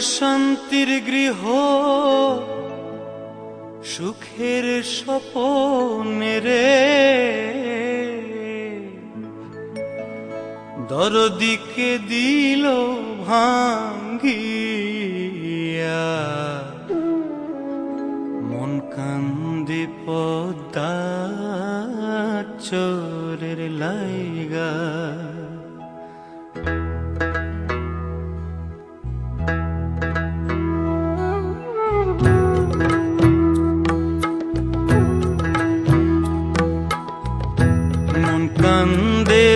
শান্তির গৃহ সুখের স্বপনে রে দরদিকে দিল ভাঙ্গিয়া মন কান্দি পদ্মা চোরের লাইগা।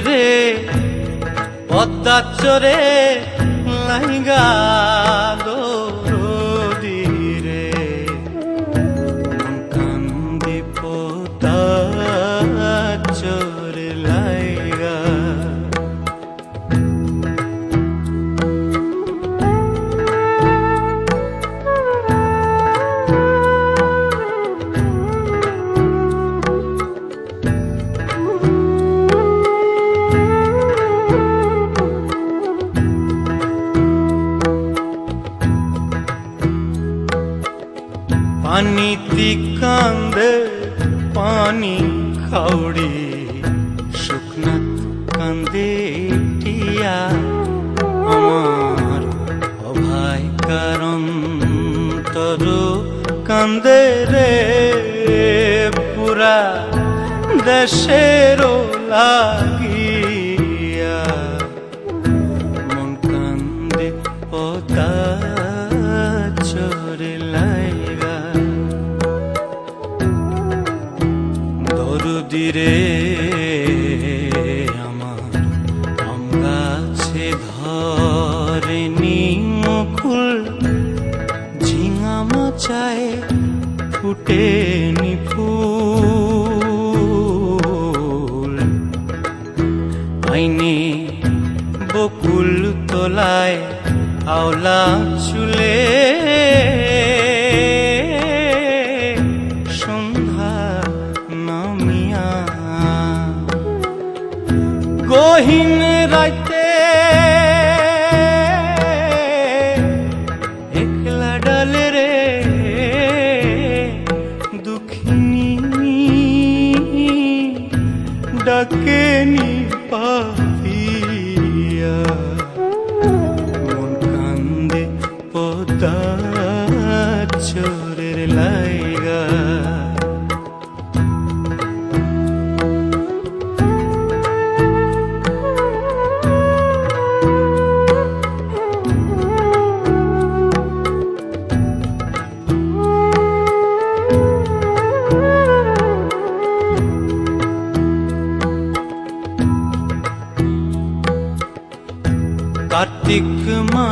রে পদ্মাচরে লাইগা। পানিতি কান্দে পানি খাউড়ি শুকনাত কান্দে টিয়া। আমার অভাই কারণ তরু কান্দে রে, পুরা দেশের লাগিয়া। মন কান্দে পদা চরে লাইগা দরদিরে আমার আম গাছে ধরে মুকুল ঝিঙা মাচায় ফুটে ফুল। আইনি বকুল তোলায় আওলা চুলে Şahin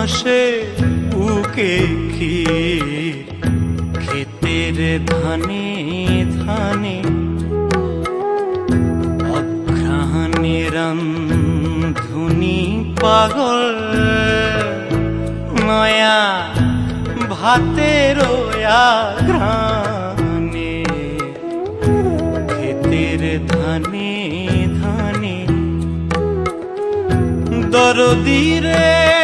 মাসে উকে ক্ষীর, ক্ষেতের ধানে ধানে অঘ্রাণের ধুনি পাগল নয়া ভাতের ঘ্রাণে ক্ষেতের ধানে, দরদিরে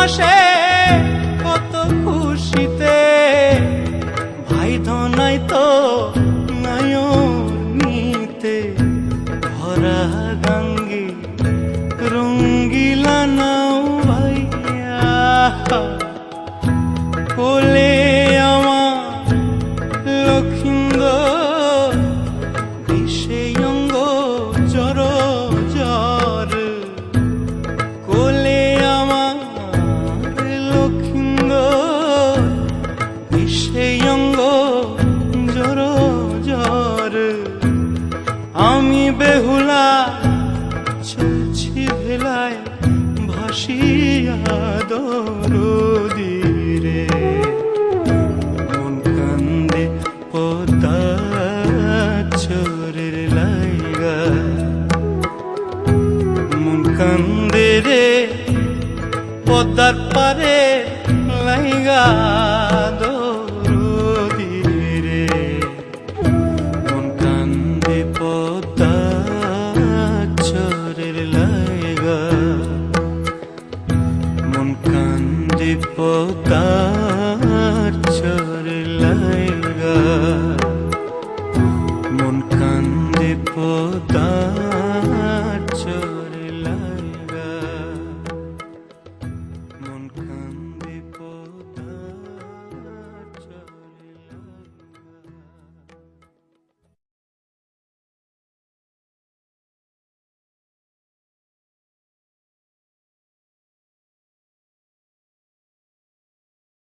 মাসে কত খুশিতে ভাই তো নাই তো আমি বেহুলা চলছি ভেলায় ভাসিয়া দরদিরে। মন কান্দে পদা পতার চর লাইগা মন কান্দে পতার চর